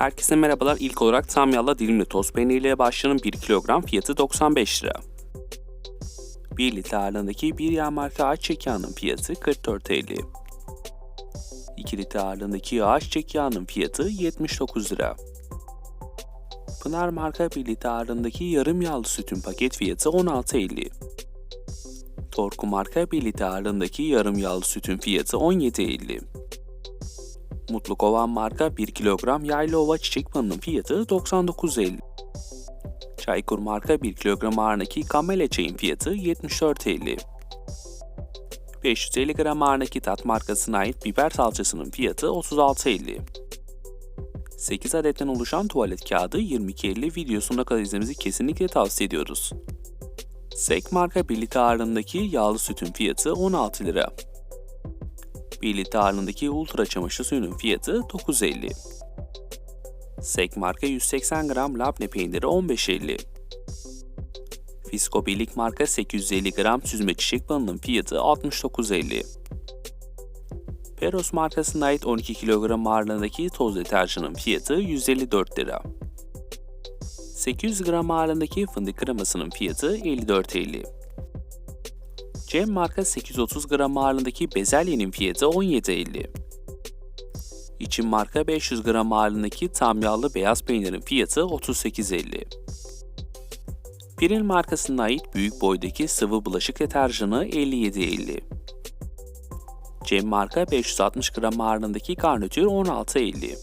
Herkese merhabalar. İlk olarak tam yağla dilimli toz peyniriyle başlayan 1 kilogram fiyatı 95 lira. 1 litre ağırlığındaki bir yağ marka ayçiçek yağının fiyatı 44.50. 2 litre ağırlığındaki ayçiçek yağının fiyatı 79 lira. Pınar marka 1 litre ağırlığındaki yarım yağlı sütün paket fiyatı 16.50. Torku marka 1 litre ağırlığındaki yarım yağlı sütün fiyatı 17.50. Mutlu Kovan marka 1 kilogram yaylı ova çiçek balının fiyatı 99.50. Çaykur marka 1 kilogram ağırındaki kamele çayın fiyatı 74.50. 550 gram ağırındaki tat markasına ait biber salçasının fiyatı 36.50. 8 adetten oluşan tuvalet kağıdı 22.50 videosuna kadar izlemenizi kesinlikle tavsiye ediyoruz. Sek marka 1 litre ağırlığındaki yağlı sütün fiyatı 16 lira. 1 litre ağırlığındaki ultra çamaşır suyunun fiyatı 9.50. Sek marka 180 gram labne peyniri 15.50. Fisko Birlik marka 850 gram süzme çiçek balının fiyatı 69.50. Peros markasına ait 12 kilogram ağırlığındaki toz deterjanın fiyatı 154 lira. 800 gram ağırlığındaki fındık kremasının fiyatı 54.50. Cem marka 830 gram ağırlığındaki bezelyenin fiyatı 17.50. İçin marka 500 gram ağırlığındaki tam yağlı beyaz peynirin fiyatı 38.50. Piril markasına ait büyük boydaki sıvı bulaşık deterjanı 57.50. Cem marka 560 gram ağırlığındaki garnitür 16.50.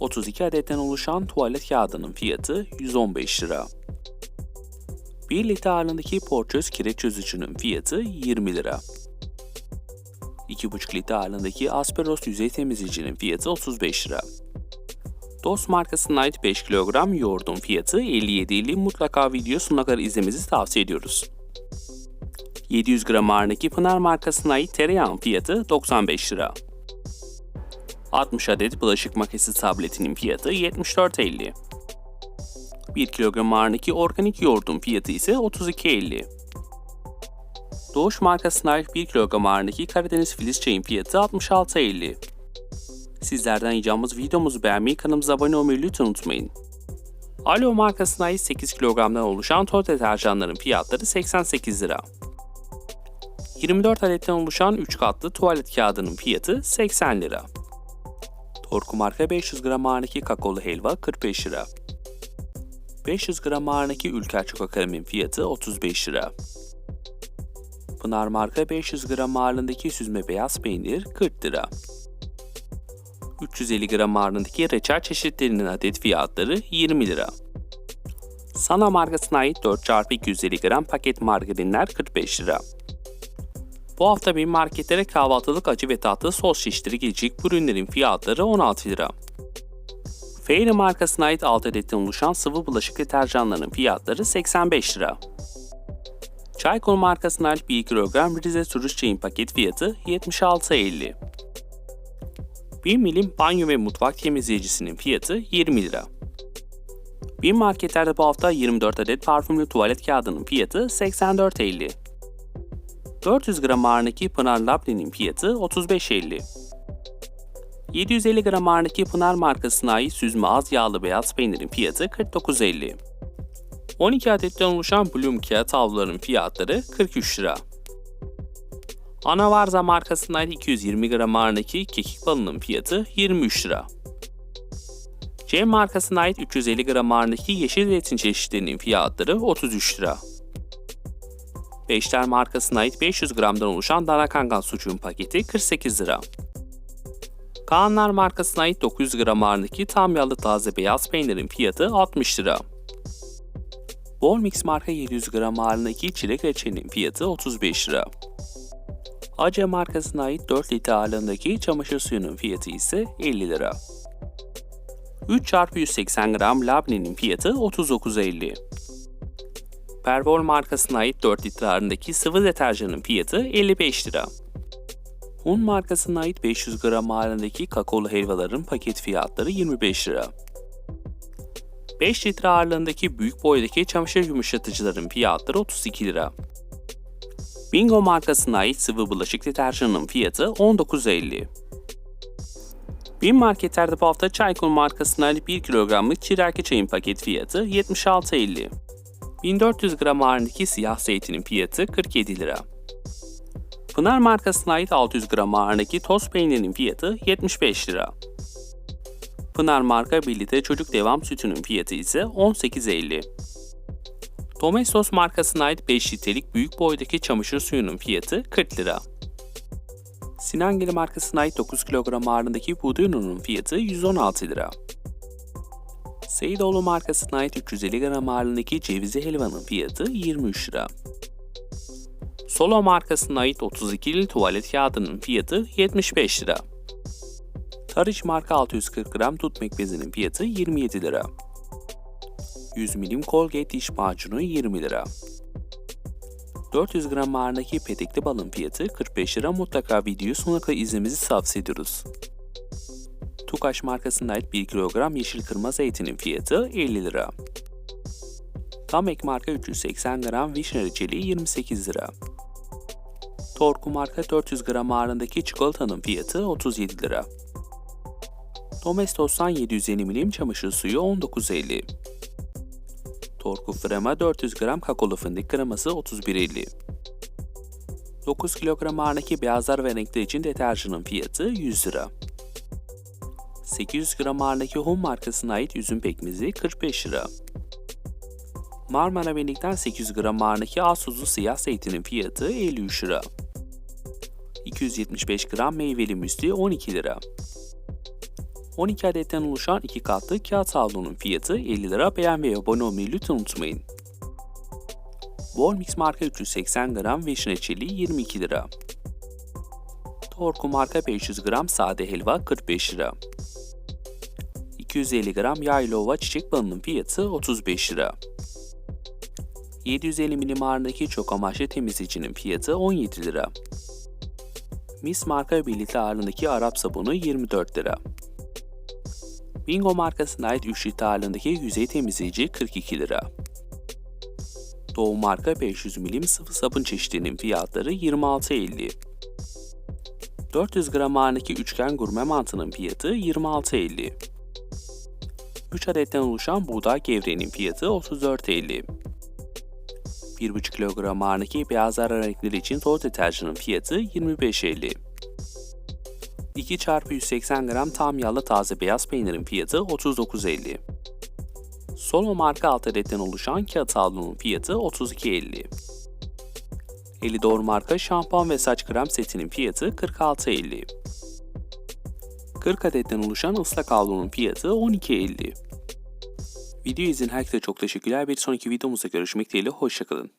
32 adetten oluşan tuvalet kağıdının fiyatı 115 lira. 1 litre ağırlığındaki porçöz kireç çözücünün fiyatı 20 lira. 2,5 litre ağırlığındaki Asperos yüzey temizleyicinin fiyatı 35 lira. Dost markasına ait 5 kilogram yoğurdun fiyatı 57.50 mutlaka video sonuna kadar izlemenizi tavsiye ediyoruz. 700 gram ağırlığındaki Pınar markasına ait tereyağın fiyatı 95 lira. 60 adet bulaşık makinesi tabletinin fiyatı 74.50. 1 kilogram ağırlığındaki organik yoğurdun fiyatı ise 32.50. Doğuş markasına ait 1 kilogram ağırlığındaki Karadeniz Filiz çayın fiyatı 66.50. Sizlerden ricamız videomuzu beğenmeyi, kanalımıza abone olmayı lütfen unutmayın. Alo markasına ait 8 kilogramdan oluşan toz deterjanların fiyatları 88 lira. 24 adetten oluşan 3 katlı tuvalet kağıdının fiyatı 80 lira. Torku marka 500 gram ağırlığındaki kakaolu helva 45 lira. 500 gram ağırlığındaki Ülker Çoko Kalem'in fiyatı 35 lira. Pınar marka 500 gram ağırlığındaki süzme beyaz peynir 40 lira. 350 gram ağırlığındaki reçel çeşitlerinin adet fiyatları 20 lira. Sana markasına ait 4x250 gram paket margarinler 45 lira. Bu hafta bir marketlere kahvaltılık acı ve tatlı sos şişleri gelecek bu ürünlerin fiyatları 16 lira. Fairy markasına ait 6 adetten oluşan sıvı bulaşık deterjanlarının fiyatları 85 lira. Çaykur markasına ait 1 kilogram Rize Sürüş çayın paket fiyatı 76.50. 1 milim banyo ve mutfak temizleyicisinin fiyatı 20 lira. Bir marketlerde bu hafta 24 adet parfümlü tuvalet kağıdının fiyatı 84.50. 400 gram ağırlığındaki Pınar Labne'nin fiyatı 35.50. 750 gram ağırlığındaki Pınar markasına ait süzme az yağlı beyaz peynirin fiyatı 49.50. 12 adetten oluşan Bloom kağıt havluların fiyatları 43 lira. Anavarza markasına ait 220 gram ağırlığındaki kekik balının fiyatı 23 lira. C markasına ait 350 gram ağırlığındaki yeşil zeytin çeşitlerinin fiyatları 33 lira. Beşler markasına ait 500 gramdan oluşan dana kangal sucuğun paketi 48 lira. Kaanlar markasına ait 900 gram ağırlığındaki tam yağlı taze beyaz peynirin fiyatı 60 lira. Bolmix marka 700 gram ağırlığındaki çilek reçelinin fiyatı 35 lira. Ace markasına ait 4 litre ağırlığındaki çamaşır suyunun fiyatı ise 50 lira. 3 x 180 gram labnenin fiyatı 39.50. Pervol markasına ait 4 litre ağırlığındaki sıvı deterjanın fiyatı 55 lira. Hun markasına ait 500 gram ağırlığındaki kakaolu helvaların paket fiyatları 25 lira. 5 litre ağırlığındaki büyük boydaki çamaşır yumuşatıcıların fiyatları 32 lira. Bingo markasına ait sıvı bulaşık deterjanının fiyatı 19.50. Bin marketlerde bu hafta Çaykur markasına ait 1 kilogramlık çirake çayın paket fiyatı 76.50. 1400 gram ağırlığındaki siyah zeytinin fiyatı 47 lira. Pınar markasına ait 600 gram ağırlığındaki toz peynirinin fiyatı 75 lira. Pınar marka 1 litre çocuk devam sütünün fiyatı ise 18.50. Domestos markasına ait 5 litrelik büyük boydaki çamaşır suyunun fiyatı 40 lira. Sinangeli markasına ait 9 kilogram ağırlığındaki buğday ununun fiyatı 116 lira. Seyidoğlu markasına ait 350 gram ağırlığındaki cevizli helvanın fiyatı 23 lira. Solo markasına ait 32'li tuvalet kağıdının fiyatı 75 lira. Tarıç marka 640 gram tut bezinin fiyatı 27 lira. 100 milim Colgate diş macunu 20 lira. 400 gram ağırlığındaki petekli balın fiyatı 45 lira mutlaka videoyu sonuna kadar izlemenizi tavsiye ediyoruz. Tukaş markasına ait 1 kilogram yeşil kırma zeytinin fiyatı 50 lira. Tamek marka 380 gram vişne reçeli 28 lira. Torku marka 400 gram ağırlığındaki çikolatanın fiyatı 37 lira. Domestos'tan 750 milim çamaşır suyu 19.50. Torku Frema 400 gram kakaolu fındık kreması 31.50. 9 kilogram ağırlığındaki beyazlar ve renkler için deterjanın fiyatı 100 lira. 800 gram ağırlığındaki Home markasına ait üzüm pekmezi 45 lira. Marmara Benlik'ten 800 gram ağırlığındaki Asuzlu siyah zeytinin fiyatı 53 lira. 275 gram meyveli müsli 12 lira. 12 adetten oluşan 2 katlı kağıt havlunun fiyatı 50 lira. Beğen ve abone olmayı lütfen unutmayın. Volmix marka 380 gram vişne çeliği 22 lira. Torku marka 500 gram sade helva 45 lira. 250 gram yaylova çiçek balının fiyatı 35 lira. 750 milim ağırlığındaki çok amaçlı temizleyicinin fiyatı 17 lira. Mis marka 1 litre ağırlığındaki Arap sabunu 24 lira. Bingo markasına ait 3 litre ağırlığındaki yüzey temizleyici 42 lira. Doğu marka 500 milim sıvı sabun çeşidinin fiyatları 26.50. 400 gram ağırlığındaki üçgen gurme mantının fiyatı 26.50. 3 adetten oluşan buğday gevreğinin fiyatı 34.50. 1,5 kilogram ağırlığındaki beyaz ara renkleri için toz deterjanın fiyatı 25.50. 2 çarpı 180 gram tam yağlı taze beyaz peynirin fiyatı 39.50. Solo marka alt adetten oluşan kağıt havlunun fiyatı 32.50. 50 doğru marka şampuan ve saç krem setinin fiyatı 46.50. 40 adetten oluşan ıslak havlunun fiyatı 12.50. Video izin herkese çok teşekkürler. Bir sonraki videomuzda görüşmek dileğiyle. Hoşçakalın.